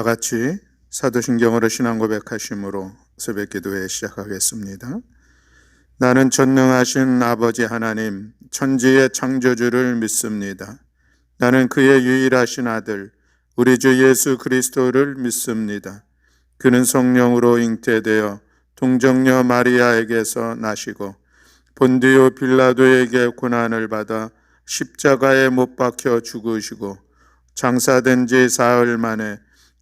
다 같이 사도신경으로 신앙 고백하심으로 새벽 기도회 시작하겠습니다. 나는 전능하신 아버지 하나님, 천지의 창조주를 믿습니다. 나는 그의 유일하신 아들, 우리 주 예수 그리스도를 믿습니다. 그는 성령으로 잉태되어 동정녀 마리아에게서 나시고 본디오 빌라도에게 고난을 받아 십자가에 못 박혀 죽으시고 장사된 지 사흘 만에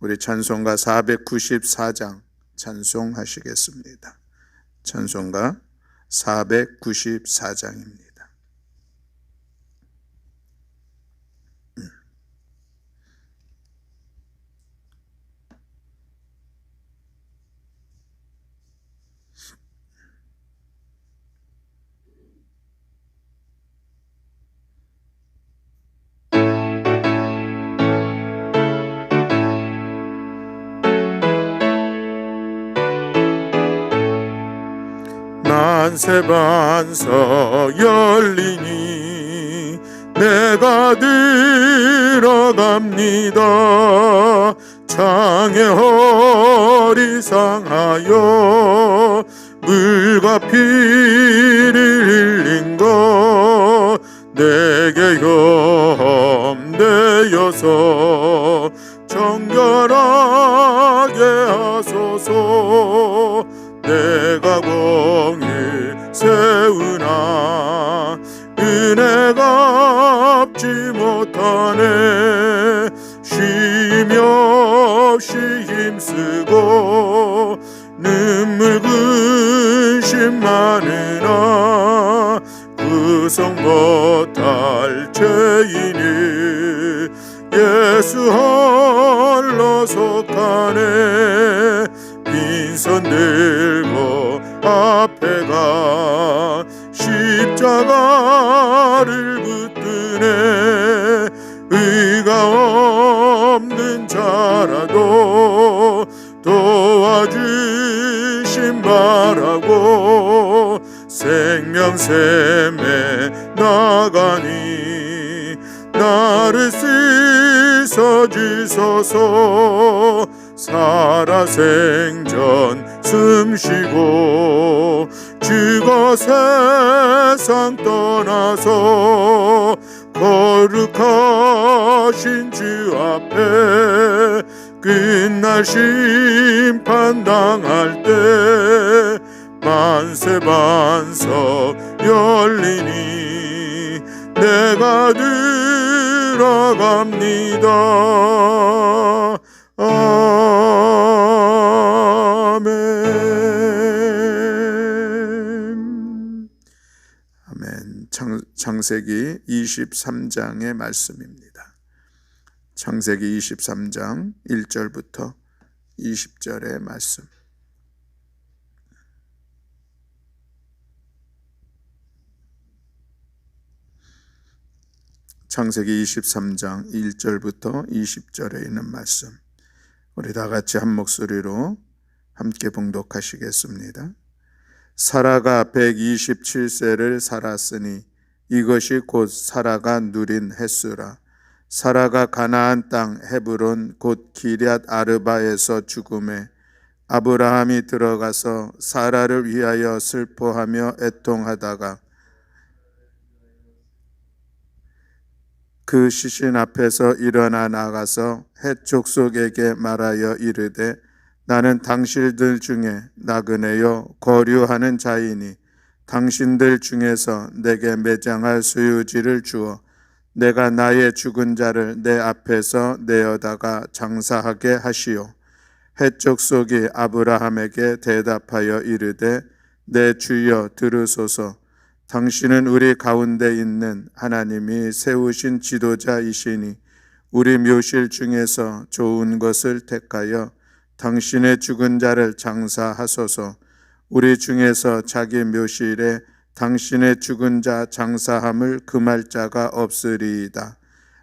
우리 찬송가 494장 찬송하시겠습니다. 찬송가 494장입니다. 만세 반석 열리니 내가 들어갑니다. 창에 허리 상하여 물과 피를 흘린 것 내게 염되어서 정결하게 하소서. 내가 공을 세우나 은혜가 없지 못하네. 쉼이 없이 힘쓰고 눈물 근심 많으나 구성 못할 죄인을 예수 홀로 속하네. 빈손 들고 앞에 가 십자가를 붙드네. 의가 없는 자라도 도와주신 바라고 생명샘에 나가니 나를 쓰서 주소서. 살아 생전 숨 쉬고 죽어 세상 떠나서 거룩하신 주 앞에 끝날 심판 당할 때 만세 반석 열리니 내가 들어갑니다. 아 창, 창세기 23장의 말씀입니다. 창세기 23장 1절부터 20절의 말씀. 창세기 23장 1절부터 20절에 있는 말씀. 우리 다 같이 한 목소리로 함께 봉독하시겠습니다. 사라가 127세를 살았으니 이것이 곧 사라가 누린 횟수라. 사라가 가나안 땅 헤브론 곧 기럇 아르바에서 죽음에 아브라함이 들어가서 사라를 위하여 슬퍼하며 애통하다가 그 시신 앞에서 일어나 나가서 해족속에게 말하여 이르되 나는 당신들 중에 나그네요 거류하는 자이니 당신들 중에서 내게 매장할 소유지를 주어 내가 나의 죽은 자를 내 앞에서 내어다가 장사하게 하시오. 해족속이 아브라함에게 대답하여 이르되 내 주여 들으소서 당신은 우리 가운데 있는 하나님이 세우신 지도자이시니 우리 묘실 중에서 좋은 것을 택하여 당신의 죽은 자를 장사하소서 우리 중에서 자기 묘실에 당신의 죽은 자 장사함을 금할 자가 없으리이다.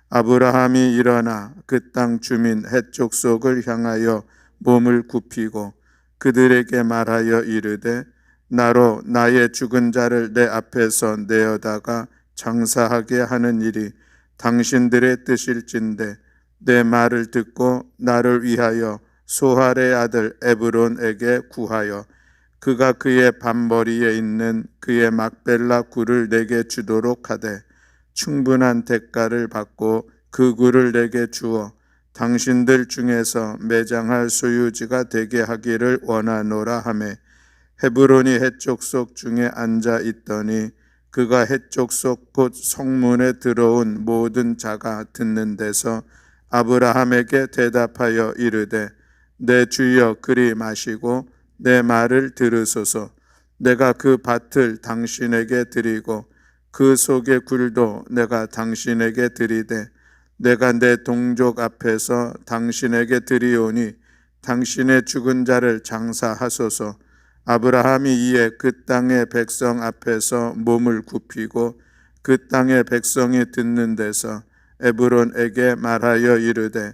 아브라함이 일어나 그 땅 주민 해쪽 속을 향하여 몸을 굽히고 그들에게 말하여 이르되 나로 나의 죽은 자를 내 앞에서 내어다가 장사하게 하는 일이 당신들의 뜻일진데 내 말을 듣고 나를 위하여 소할의 아들 에브론에게 구하여 그가 그의 밤머리에 있는 그의 막벨라 굴을 내게 주도록 하되 충분한 대가를 받고 그 굴을 내게 주어 당신들 중에서 매장할 소유지가 되게 하기를 원하노라 하매 헤브론이 해쪽 속 중에 앉아 있더니 그가 해쪽 속곧 성문에 들어온 모든 자가 듣는 데서 아브라함에게 대답하여 이르되 내 주여 그리 마시고 내 말을 들으소서. 내가 그 밭을 당신에게 드리고 그 속의 굴도 내가 당신에게 드리되 내가 내 동족 앞에서 당신에게 드리오니 당신의 죽은 자를 장사하소서. 아브라함이 이에 그 땅의 백성 앞에서 몸을 굽히고 그 땅의 백성이 듣는 데서 에브론에게 말하여 이르되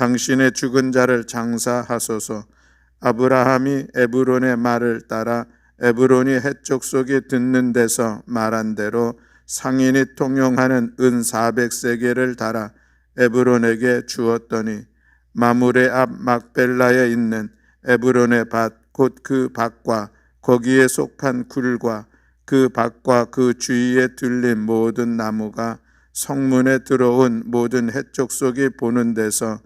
당신의 죽은 자를 장사하소서. 아브라함이 에브론의 말을 따라 에브론이 해쪽 속에 듣는 데서 말한 대로 상인이 통용하는 은 400세겔을 달아 에브론에게 주었더니 마물의 앞 막벨라에 있는 에브론의 밭 곧 그 밭과 거기에 속한 굴과 그 밭과 그 주위에 들린 모든 나무가 성문에 들어온 모든 해쪽 속이 보는 데서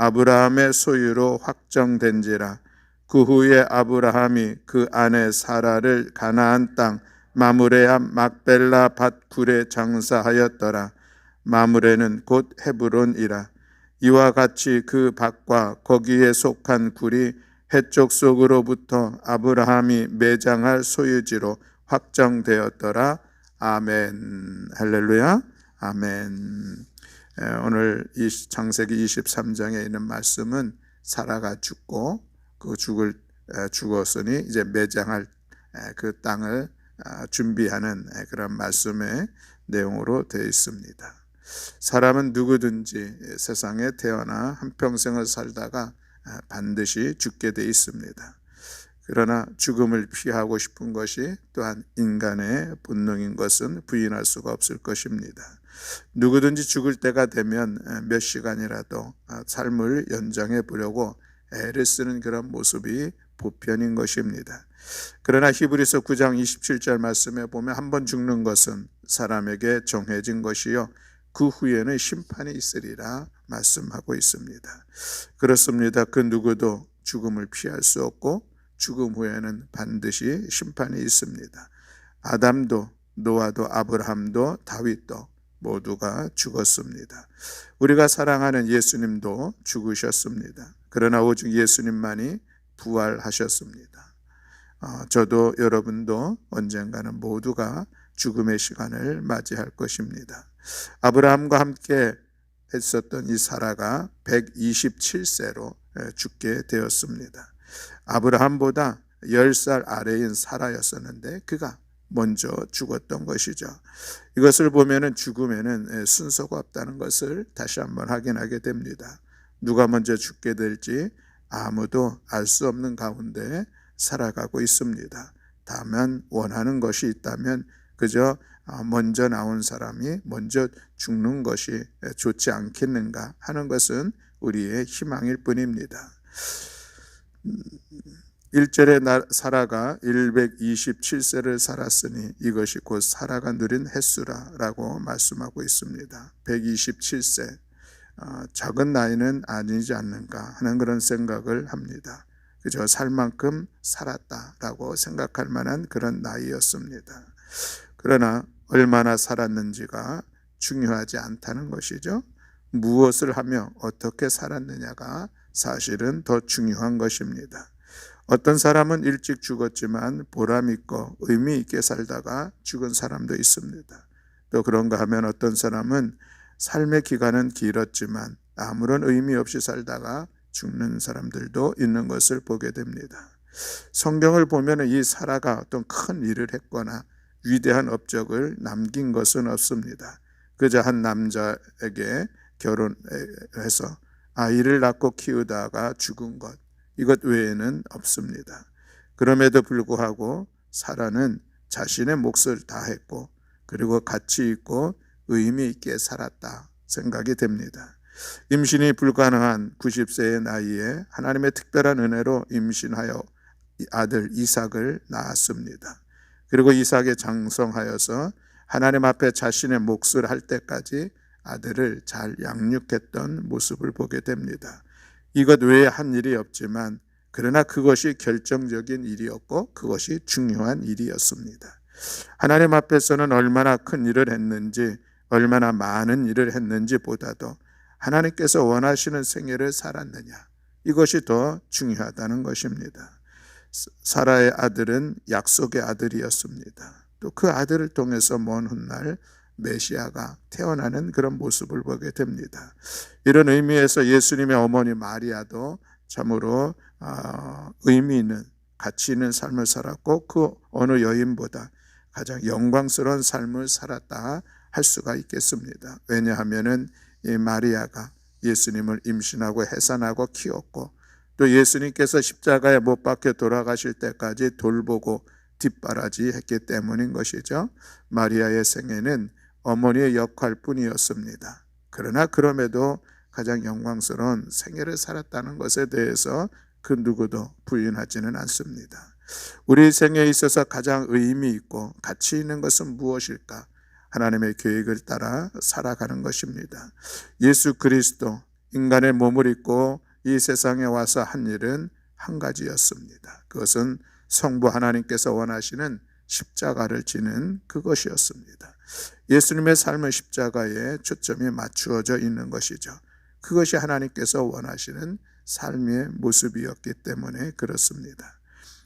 아브라함의 소유로 확정된지라. 그 후에 아브라함이 그 아내 사라를 가나안 땅 마므레 앞 막벨라 밭 굴에 장사하였더라. 마므레는 곧 헤브론이라. 이와 같이 그 밭과 거기에 속한 굴이 해쪽 속으로부터 아브라함이 매장할 소유지로 확정되었더라. 아멘. 할렐루야. 아멘. 에, 오늘 이 창세기 23장에 있는 말씀은 사라가 죽고 그 죽을 에, 죽었으니 이제 매장할 에, 그 땅을 아, 준비하는 에, 그런 말씀의 내용으로 되어 있습니다. 사람은 누구든지 세상에 태어나 한 평생을 살다가 아, 반드시 죽게 돼 있습니다. 그러나 죽음을 피하고 싶은 것이 또한 인간의 본능인 것은 부인할 수가 없을 것입니다. 누구든지 죽을 때가 되면 몇 시간이라도 아, 삶을 연장해 보려고 애를 쓰는 그런 모습이 보편인 것입니다. 그러나 히브리서 9장 27절 말씀에 보면 한 번 죽는 것은 사람에게 정해진 것이요 그 후에는 심판이 있으리라 말씀하고 있습니다. 그렇습니다. 그 누구도 죽음을 피할 수 없고 죽음 후에는 반드시 심판이 있습니다. 아담도 노아도 아브라함도 다윗도 모두가 죽었습니다. 우리가 사랑하는 예수님도 죽으셨습니다. 그러나 오직 예수님만이 부활하셨습니다. 어, 저도 여러분도 언젠가는 모두가 죽음의 시간을 맞이할 것입니다. 아브라함과 함께 했었던 이 사라가 127세로 죽게 되었습니다. 아브라함보다 10살 아래인 사라였었는데 그가 먼저 죽었던 것이죠. 이것을 보면은 죽음에는 순서가 없다는 것을 다시 한번 확인하게 됩니다. 누가 먼저 죽게 될지 아무도 알 수 없는 가운데 살아가고 있습니다. 다만 원하는 것이 있다면 그저 먼저 나온 사람이 먼저 죽는 것이 좋지 않겠는가 하는 것은 우리의 희망일 뿐입니다. 1절에 사라가 127세를 살았으니 이것이 곧 사라가 누린 횟수라라고 말씀하고 있습니다. 127세 어, 작은 나이는 아니지 않는가 하는 그런 생각을 합니다. 그저 살 만큼 살았다라고 생각할 만한 그런 나이였습니다. 그러나 얼마나 살았는지가 중요하지 않다는 것이죠. 무엇을 하며 어떻게 살았느냐가 사실은 더 중요한 것입니다. 어떤 사람은 일찍 죽었지만 보람 있고 의미 있게 살다가 죽은 사람도 있습니다. 또 그런가 하면 어떤 사람은 삶의 기간은 길었지만 아무런 의미 없이 살다가 죽는 사람들도 있는 것을 보게 됩니다. 성경을 보면 이 사라가 어떤 큰 일을 했거나 위대한 업적을 남긴 것은 없습니다. 그저 한 남자에게 결혼해서 아이를 낳고 키우다가 죽은 것, 이것 외에는 없습니다. 그럼에도 불구하고 사라는 자신의 몫을 다했고, 그리고 가치 있고 의미 있게 살았다 생각이 됩니다. 임신이 불가능한 90세의 나이에 하나님의 특별한 은혜로 임신하여 아들 이삭을 낳았습니다. 그리고 이삭에 장성하여서 하나님 앞에 자신의 몫을 할 때까지 아들을 잘 양육했던 모습을 보게 됩니다. 이것 외에 한 일이 없지만 그러나 그것이 결정적인 일이었고 그것이 중요한 일이었습니다. 하나님 앞에서는 얼마나 큰 일을 했는지 얼마나 많은 일을 했는지 보다도 하나님께서 원하시는 생애를 살았느냐 이것이 더 중요하다는 것입니다. 사라의 아들은 약속의 아들이었습니다. 또 그 아들을 통해서 먼 훗날 메시아가 태어나는 그런 모습을 보게 됩니다. 이런 의미에서 예수님의 어머니 마리아도 참으로 아, 의미 있는 가치 있는 삶을 살았고 그 어느 여인보다 가장 영광스러운 삶을 살았다 할 수가 있겠습니다. 왜냐하면은 이 마리아가 예수님을 임신하고 해산하고 키웠고 또 예수님께서 십자가에 못 박혀 돌아가실 때까지 돌보고 뒷바라지 했기 때문인 것이죠. 마리아의 생애는 어머니의 역할 뿐이었습니다. 그러나 그럼에도 가장 영광스러운 생애를 살았다는 것에 대해서 그 누구도 부인하지는 않습니다. 우리 생에 있어서 가장 의미 있고 가치 있는 것은 무엇일까? 하나님의 계획을 따라 살아가는 것입니다. 예수 그리스도 인간의 몸을 입고 이 세상에 와서 한 일은 한 가지였습니다. 그것은 성부 하나님께서 원하시는 십자가를 지는 그것이었습니다. 예수님의 삶은 십자가에 초점이 맞추어져 있는 것이죠. 그것이 하나님께서 원하시는 삶의 모습이었기 때문에 그렇습니다.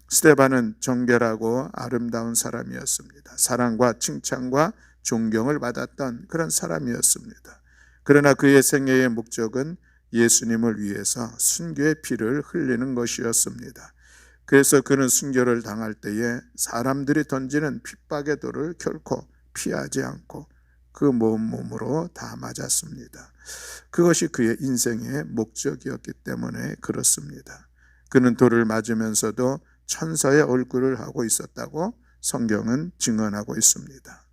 스테반은 정결하고 아름다운 사람이었습니다. 사랑과 칭찬과 존경을 받았던 그런 사람이었습니다. 그러나 그의 생애의 목적은 예수님을 위해서 순교의 피를 흘리는 것이었습니다. 그래서 그는 순교를 당할 때에 사람들이 던지는 핍박의 돌을 결코 피하지 않고 그 몸몸으로 다 맞았습니다. 그것이 그의 인생의 목적이었기 때문에 그렇습니다. 그는 돌을 맞으면서도 천사의 얼굴을 하고 있었다고 성경은 증언하고 있습니다.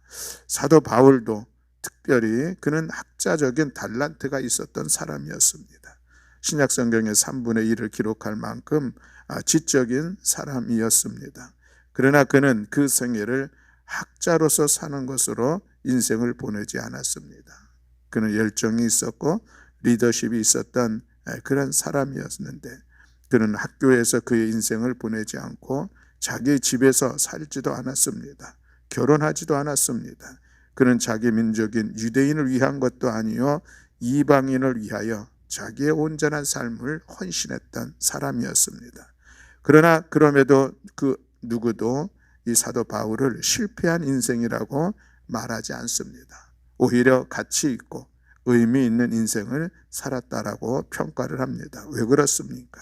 사도 바울도 특별히 그는 학자적인 달란트가 있었던 사람이었습니다. 신약 성경의 3분의 1을 기록할 만큼 아, 지적인 사람이었습니다. 그러나 그는 그 생애를 학자로서 사는 것으로 인생을 보내지 않았습니다. 그는 열정이 있었고 리더십이 있었던 그런 사람이었는데 그는 학교에서 그의 인생을 보내지 않고 자기 집에서 살지도 않았습니다. 결혼하지도 않았습니다. 그는 자기 민족인 유대인을 위한 것도 아니요 이방인을 위하여 자기의 온전한 삶을 헌신했던 사람이었습니다. 그러나 그럼에도 그 누구도 이 사도 바울을 실패한 인생이라고 말하지 않습니다. 오히려 가치 있고 의미 있는 인생을 살았다라고 평가를 합니다. 왜 그렇습니까?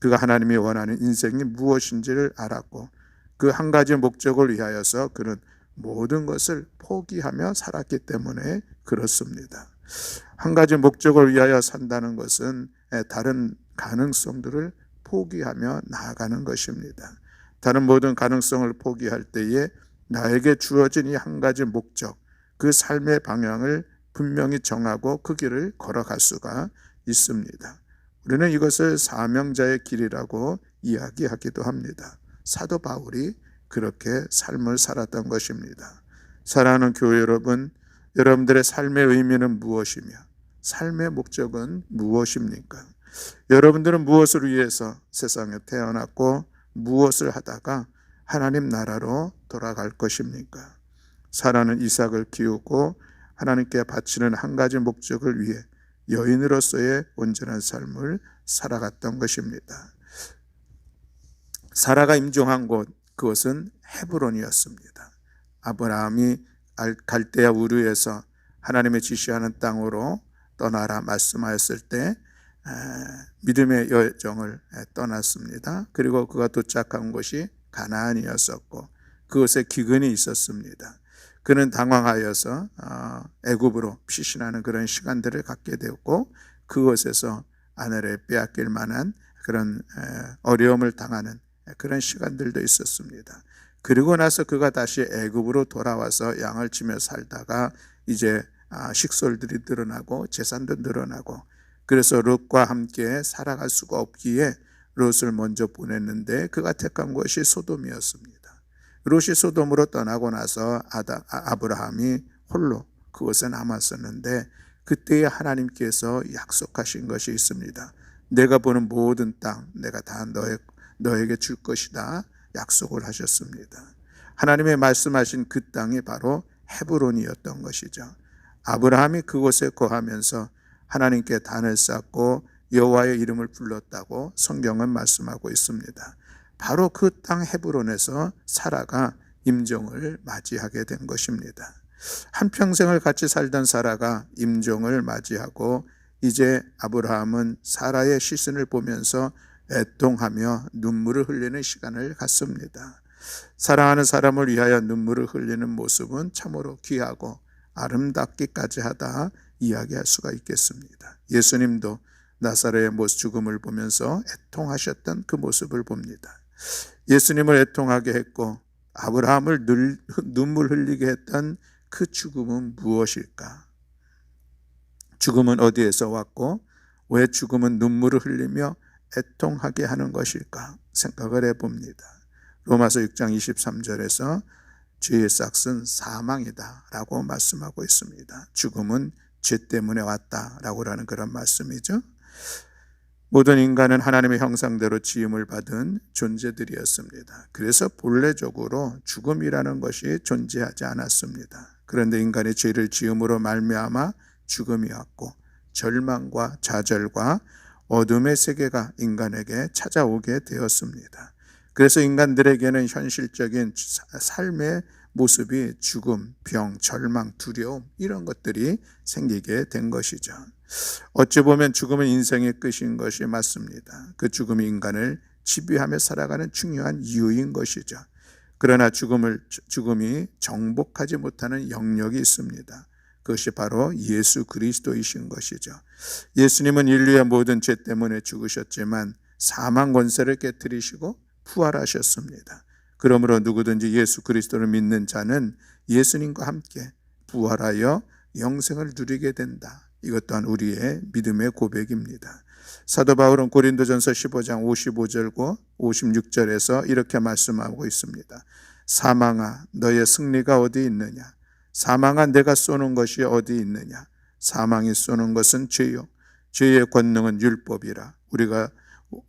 그가 하나님이 원하는 인생이 무엇인지를 알았고 그 한 가지 목적을 위하여서 그는 모든 것을 포기하며 살았기 때문에 그렇습니다. 한 가지 목적을 위하여 산다는 것은 다른 가능성들을 포기하며 나아가는 것입니다. 다른 모든 가능성을 포기할 때에 나에게 주어진 이 한 가지 목적, 그 삶의 방향을 분명히 정하고 그 길을 걸어갈 수가 있습니다. 우리는 이것을 사명자의 길이라고 이야기하기도 합니다. 사도 바울이 그렇게 삶을 살았던 것입니다. 사랑하는 교회 여러분, 여러분들의 삶의 의미는 무엇이며 삶의 목적은 무엇입니까? 여러분들은 무엇을 위해서 세상에 태어났고 무엇을 하다가 하나님 나라로 돌아갈 것입니까? 사라는 이삭을 키우고 하나님께 바치는 한 가지 목적을 위해 여인으로서의 온전한 삶을 살아갔던 것입니다. 사라가 임종한 곳 그것은 헤브론이었습니다. 아브라함이 알- 갈대아 우르에서 하나님의 지시하는 땅으로 떠나라 말씀하였을 때 에, 믿음의 여정을 에, 떠났습니다. 그리고 그가 도착한 곳이 가나안이었었고 그곳에 기근이 있었습니다. 그는 당황하여서 어, 애굽으로 피신하는 그런 시간들을 갖게 되었고 그곳에서 아내를 빼앗길 만한 그런 에, 어려움을 당하는 그런 시간들도 있었습니다. 그리고 나서 그가 다시 애굽으로 돌아와서 양을 치며 살다가 이제 아, 식솔들이 늘어나고 재산도 늘어나고 그래서 롯과 함께 살아갈 수가 없기에 롯을 먼저 보냈는데 그가 택한 곳이 소돔이었습니다. 롯이 소돔으로 떠나고 나서 아다, 아, 아브라함이 홀로 그곳에 남았었는데 그때에 하나님께서 약속하신 것이 있습니다. 내가 보는 모든 땅 내가 다 너의, 너에게 줄 것이다 약속을 하셨습니다. 하나님의 말씀하신 그 땅이 바로 헤브론이었던 것이죠. 아브라함이 그곳에 거하면서 하나님께 단을 쌓고 여호와의 이름을 불렀다고 성경은 말씀하고 있습니다. 바로 그 땅 헤브론에서 사라가 임종을 맞이하게 된 것입니다. 한 평생을 같이 살던 사라가 임종을 맞이하고 이제 아브라함은 사라의 시선을 보면서 애통하며 눈물을 흘리는 시간을 갖습니다. 사랑하는 사람을 위하여 눈물을 흘리는 모습은 참으로 귀하고 아름답기까지 하다 이야기할 수가 있겠습니다. 예수님도 나사로의 모습 죽음을 보면서 애통하셨던 그 모습을 봅니다. 예수님을 애통하게 했고 아브라함을 늘, 눈물 흘리게 했던 그 죽음은 무엇일까? 죽음은 어디에서 왔고 왜 죽음은 눈물을 흘리며 애통하게 하는 것일까 생각을 해봅니다. 로마서 6장 23절에서 죄의 싹은 사망이다 라고 말씀하고 있습니다. 죽음은 죄 때문에 왔다 라고 하는 그런 말씀이죠. 모든 인간은 하나님의 형상대로 지음을 받은 존재들이었습니다. 그래서 본래적으로 죽음이라는 것이 존재하지 않았습니다. 그런데 인간의 죄를 지음으로 말미암아 죽음이 왔고 절망과 좌절과 어둠의 세계가 인간에게 찾아오게 되었습니다. 그래서 인간들에게는 현실적인 삶의 모습이 죽음, 병, 절망, 두려움 이런 것들이 생기게 된 것이죠. 어찌 보면 죽음은 인생의 끝인 것이 맞습니다. 그 죽음이 인간을 지배하며 살아가는 중요한 이유인 것이죠. 그러나 죽음을 죽음이 정복하지 못하는 영역이 있습니다. 그것이 바로 예수 그리스도이신 것이죠. 예수님은 인류의 모든 죄 때문에 죽으셨지만 사망 권세를 깨뜨리시고 부활하셨습니다. 그러므로 누구든지 예수 그리스도를 믿는 자는 예수님과 함께 부활하여 영생을 누리게 된다. 이것 또한 우리의 믿음의 고백입니다. 사도 바울은 고린도전서 15장 55절과 56절에서 이렇게 말씀하고 있습니다. 사망아 너의 승리가 어디 있느냐? 사망아 내가 쏘는 것이 어디 있느냐? 사망이 쏘는 것은 죄요. 죄의 권능은 율법이라. 우리가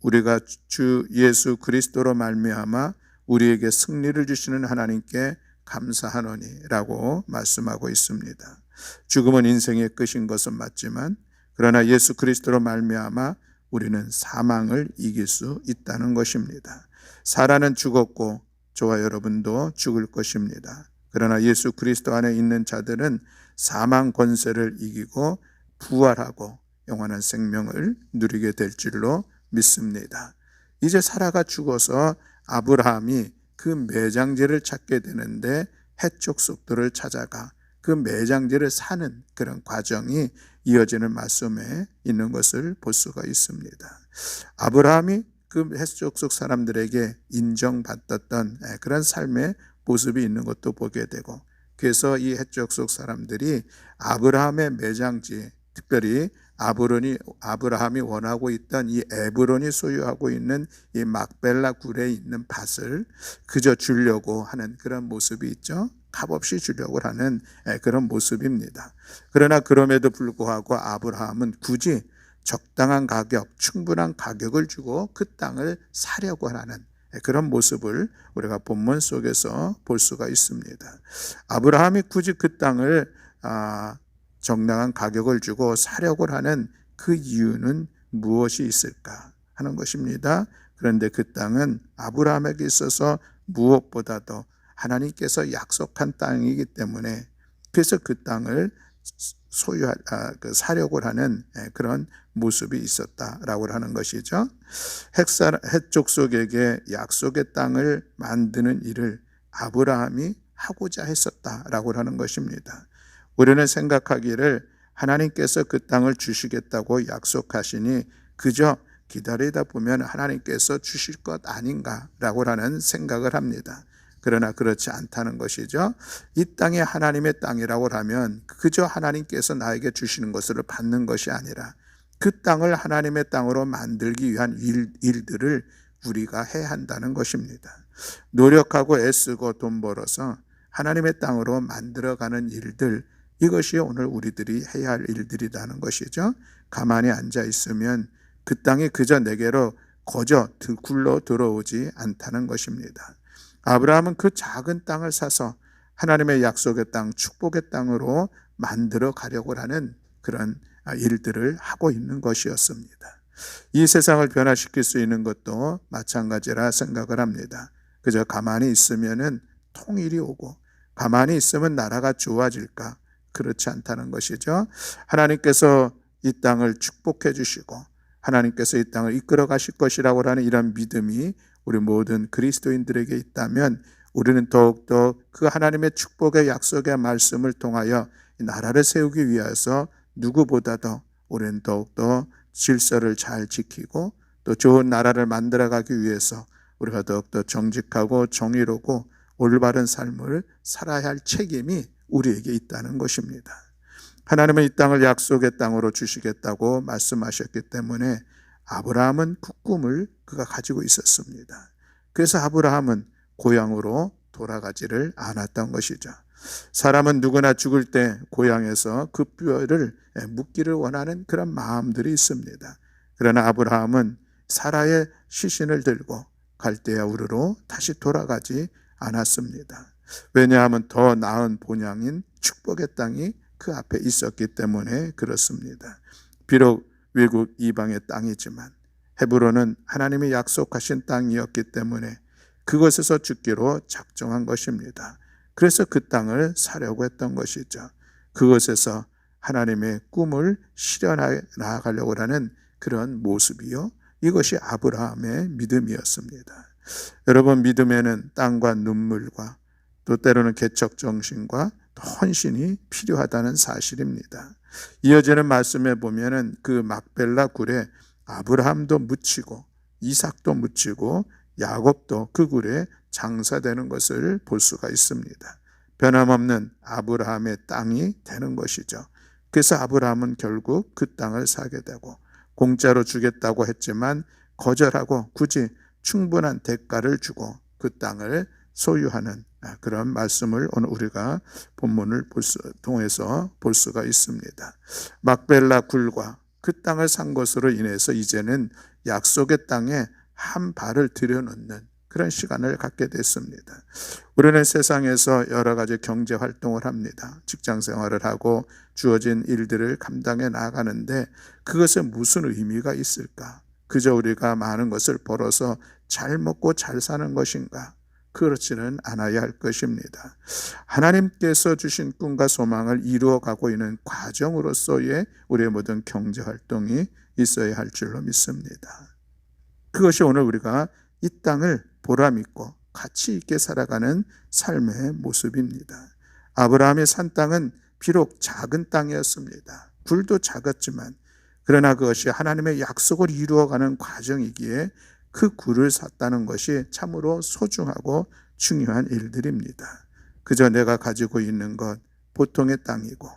우리가 주 예수 그리스도로 말미암아 우리에게 승리를 주시는 하나님께 감사하노니라고 말씀하고 있습니다. 죽음은 인생의 끝인 것은 맞지만 그러나 예수 그리스도로 말미암아 우리는 사망을 이길 수 있다는 것입니다. 사라는 죽었고 저와 여러분도 죽을 것입니다. 그러나 예수 그리스도 안에 있는 자들은 사망 권세를 이기고 부활하고 영원한 생명을 누리게 될 줄로 믿습니다. 이제 사라가 죽어서 아브라함이 그 매장지를 찾게 되는데 해쪽 속도를 찾아가 그 매장지를 사는 그런 과정이 이어지는 말씀에 있는 것을 볼 수가 있습니다. 아브라함이 그 해쪽 속 사람들에게 인정받았던 그런 삶의 모습이 있는 것도 보게 되고 그래서 이 해쪽 속 사람들이 아브라함의 매장지 특별히 아브론이 아브라함이 원하고 있던 이 에브론이 소유하고 있는 이 막벨라 굴에 있는 밭을 그저 주려고 하는 그런 모습이 있죠. 값없이 주려고 하는 그런 모습입니다. 그러나 그럼에도 불구하고 아브라함은 굳이 적당한 가격, 충분한 가격을 주고 그 땅을 사려고 하는 그런 모습을 우리가 본문 속에서 볼 수가 있습니다. 아브라함이 굳이 그 땅을 아, 정당한 가격을 주고 사려고 하는 그 이유는 무엇이 있을까 하는 것입니다. 그런데 그 땅은 아브라함에게 있어서 무엇보다도 하나님께서 약속한 땅이기 때문에 그래서 그 땅을 소유할 아, 그 사려고 하는 예, 그런 모습이 있었다라고 하는 것이죠. 핵사 핵족속에게 약속의 땅을 만드는 일을 아브라함이 하고자 했었다라고 하는 것입니다. 우리는 생각하기를 하나님께서 그 땅을 주시겠다고 약속하시니 그저 기다리다 보면 하나님께서 주실 것 아닌가라고 하는 생각을 합니다. 그러나 그렇지 않다는 것이죠. 이 땅이 하나님의 땅이라고 하면 그저 하나님께서 나에게 주시는 것을 받는 것이 아니라 그 땅을 하나님의 땅으로 만들기 위한 일, 일들을 우리가 해야 한다는 것입니다. 노력하고 애쓰고 돈 벌어서 하나님의 땅으로 만들어가는 일들, 이것이 오늘 우리들이 해야 할 일들이라는 것이죠. 가만히 앉아 있으면 그 땅이 그저 내게로 거저 굴러 들어오지 않다는 것입니다. 아브라함은 그 작은 땅을 사서 하나님의 약속의 땅, 축복의 땅으로 만들어 가려고 하는 그런 일들을 하고 있는 것이었습니다. 이 세상을 변화시킬 수 있는 것도 마찬가지라 생각을 합니다. 그저 가만히 있으면은 통일이 오고 가만히 있으면 나라가 좋아질까? 그렇지 않다는 것이죠. 하나님께서 이 땅을 축복해 주시고 하나님께서 이 땅을 이끌어 가실 것이라고 하는 이런 믿음이 우리 모든 그리스도인들에게 있다면 우리는 더욱더 그 하나님의 축복의 약속의 말씀을 통하여 나라를 세우기 위해서 누구보다도 우리는 더욱더 질서를 잘 지키고 또 좋은 나라를 만들어가기 위해서 우리가 더욱더 정직하고 정의롭고 올바른 삶을 살아야 할 책임이 우리에게 있다는 것입니다. 하나님은 이 땅을 약속의 땅으로 주시겠다고 말씀하셨기 때문에 아브라함은 그 꿈을 그가 가지고 있었습니다. 그래서 아브라함은 고향으로 돌아가지를 않았던 것이죠. 사람은 누구나 죽을 때 고향에서 그 뼈를 묻기를 원하는 그런 마음들이 있습니다. 그러나 아브라함은 사라의 시신을 들고 갈대아 우르로 다시 돌아가지 않았습니다. 왜냐하면 더 나은 본향인 축복의 땅이 그 앞에 있었기 때문에 그렇습니다. 비록 외국 이방의 땅이지만 헤브론은 하나님이 약속하신 땅이었기 때문에 그것에서 죽기로 작정한 것입니다. 그래서 그 땅을 사려고 했던 것이죠. 그것에서 하나님의 꿈을 실현해 나아가려고 하는 그런 모습이요. 이것이 아브라함의 믿음이었습니다. 여러분 믿음에는 땅과 눈물과 또 때로는 개척 정신과 헌신이 필요하다는 사실입니다. 이어지는 말씀에 보면은 그 막벨라 굴에 아브라함도 묻히고 이삭도 묻히고 야곱도 그 굴에 장사되는 것을 볼 수가 있습니다. 변함없는 아브라함의 땅이 되는 것이죠. 그래서 아브라함은 결국 그 땅을 사게 되고 공짜로 주겠다고 했지만 거절하고 굳이 충분한 대가를 주고 그 땅을 소유하는 그런 말씀을 오늘 우리가 본문을 통해서 볼 수가 있습니다. 막벨라 굴과 그 땅을 산 것으로 인해서 이제는 약속의 땅에 한 발을 들여놓는 그런 시간을 갖게 됐습니다. 우리는 세상에서 여러 가지 경제 활동을 합니다. 직장 생활을 하고 주어진 일들을 감당해 나가는데 그것에 무슨 의미가 있을까? 그저 우리가 많은 것을 벌어서 잘 먹고 잘 사는 것인가? 그렇지는 않아야 할 것입니다. 하나님께서 주신 꿈과 소망을 이루어가고 있는 과정으로서의 우리의 모든 경제 활동이 있어야 할 줄로 믿습니다. 그것이 오늘 우리가 이 땅을 보람 있고 가치 있게 살아가는 삶의 모습입니다. 아브라함의 산 땅은 비록 작은 땅이었습니다. 굴도 작았지만 그러나 그것이 하나님의 약속을 이루어가는 과정이기에 그 굴을 샀다는 것이 참으로 소중하고 중요한 일들입니다. 그저 내가 가지고 있는 것 보통의 땅이고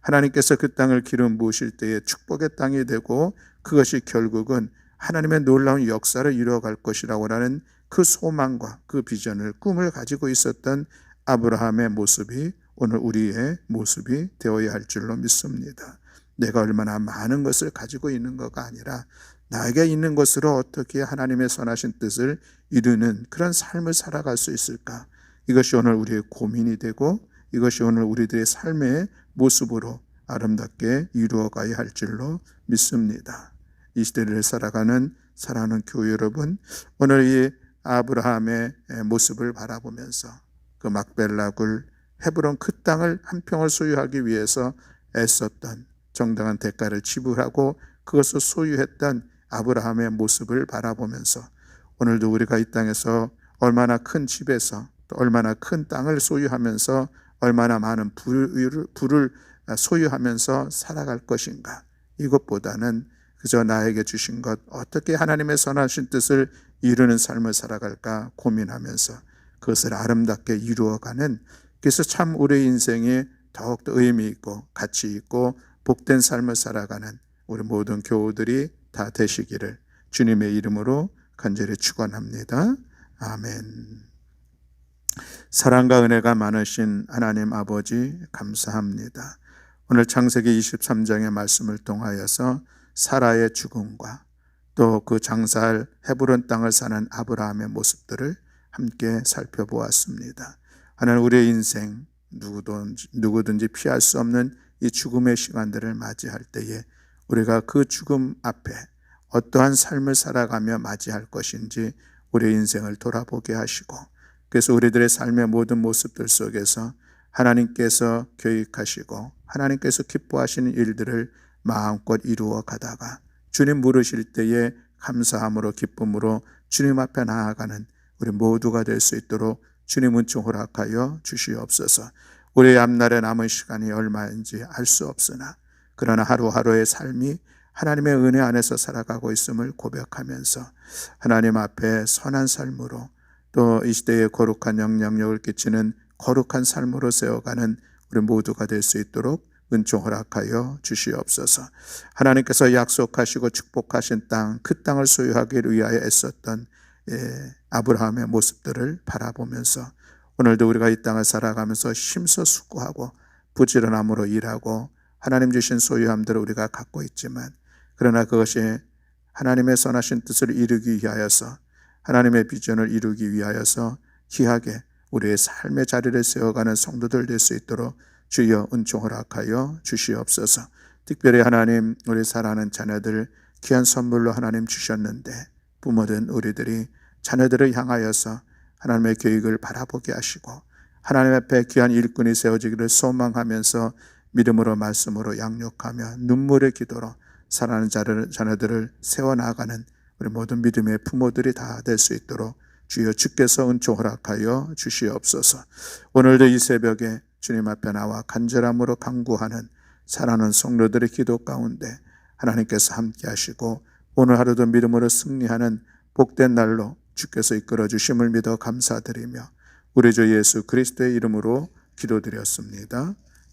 하나님께서 그 땅을 기름 부으실 때에 축복의 땅이 되고 그것이 결국은 하나님의 놀라운 역사를 이루어갈 것이라고 하는 그 소망과 그 비전을 꿈을 가지고 있었던 아브라함의 모습이 오늘 우리의 모습이 되어야 할 줄로 믿습니다. 내가 얼마나 많은 것을 가지고 있는 것가 아니라 나에게 있는 것으로 어떻게 하나님의 선하신 뜻을 이루는 그런 삶을 살아갈 수 있을까? 이것이 오늘 우리의 고민이 되고 이것이 오늘 우리들의 삶의 모습으로 아름답게 이루어가야 할 줄로 믿습니다. 이 시대를 살아가는 사랑하는 교회 여러분, 오늘 이 아브라함의 모습을 바라보면서 그 막벨라굴 헤브론 그 땅을 한 평을 소유하기 위해서 애썼던 정당한 대가를 지불하고 그것을 소유했던 아브라함의 모습을 바라보면서 오늘도 우리가 이 땅에서 얼마나 큰 집에서 또 얼마나 큰 땅을 소유하면서 얼마나 많은 부를, 부를 소유하면서 살아갈 것인가. 이것보다는 그저 나에게 주신 것, 어떻게 하나님의 선하신 뜻을 이루는 삶을 살아갈까 고민하면서 그것을 아름답게 이루어가는 그래서 참 우리 인생에 더욱더 의미 있고 가치 있고 복된 삶을 살아가는 우리 모든 교우들이 다 되시기를 주님의 이름으로 간절히 축원합니다. 아멘. 사랑과 은혜가 많으신 하나님 아버지 감사합니다. 오늘 창세기 23장의 말씀을 통하여서 사라의 죽음과 또 그 장사할 헤브론 땅을 사는 아브라함의 모습들을 함께 살펴보았습니다. 하나님 우리의 인생 누구든지, 피할 수 없는 이 죽음의 시간들을 맞이할 때에 우리가 그 죽음 앞에 어떠한 삶을 살아가며 맞이할 것인지 우리의 인생을 돌아보게 하시고 그래서 우리들의 삶의 모든 모습들 속에서 하나님께서 교육하시고 하나님께서 기뻐하시는 일들을 마음껏 이루어 가다가 주님 물으실 때에 감사함으로 기쁨으로 주님 앞에 나아가는 우리 모두가 될 수 있도록 주님 은총 허락하여 주시옵소서. 우리의 앞날에 남은 시간이 얼마인지 알 수 없으나 그러나 하루하루의 삶이 하나님의 은혜 안에서 살아가고 있음을 고백하면서 하나님 앞에 선한 삶으로 또 이 시대에 거룩한 영향력을 끼치는 거룩한 삶으로 세워가는 우리 모두가 될 수 있도록 은총 허락하여 주시옵소서. 하나님께서 약속하시고 축복하신 땅, 그 땅을 소유하기 위하여 애썼던 예, 아브라함의 모습들을 바라보면서 오늘도 우리가 이 땅을 살아가면서 심서숙고하고 부지런함으로 일하고 하나님 주신 소유함들을 우리가 갖고 있지만 그러나 그것이 하나님의 선하신 뜻을 이루기 위하여서 하나님의 비전을 이루기 위하여서 귀하게 우리의 삶의 자리를 세워가는 성도들 될 수 있도록 주여 은총 허락하여 주시옵소서. 특별히 하나님 우리 사랑하는 자녀들 귀한 선물로 하나님 주셨는데 부모된 우리들이 자녀들을 향하여서 하나님의 교육을 바라보게 하시고 하나님 앞에 귀한 일꾼이 세워지기를 소망하면서 믿음으로 말씀으로 양육하며 눈물의 기도로 사랑하는 자녀들을 세워나가는 우리 모든 믿음의 부모들이 다 될 수 있도록 주여 주께서 은총 허락하여 주시옵소서. 오늘도 이 새벽에 주님 앞에 나와 간절함으로 강구하는 사랑하는 성도들의 기도 가운데 하나님께서 함께 하시고 오늘 하루도 믿음으로 승리하는 복된 날로 주께서 이끌어 주심을 믿어 감사드리며 우리 주 예수 그리스도의 이름으로 기도드렸습니다.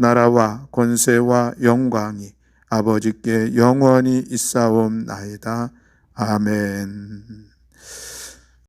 나라와 권세와 영광이 아버지께 영원히 있사옵나이다. 아멘.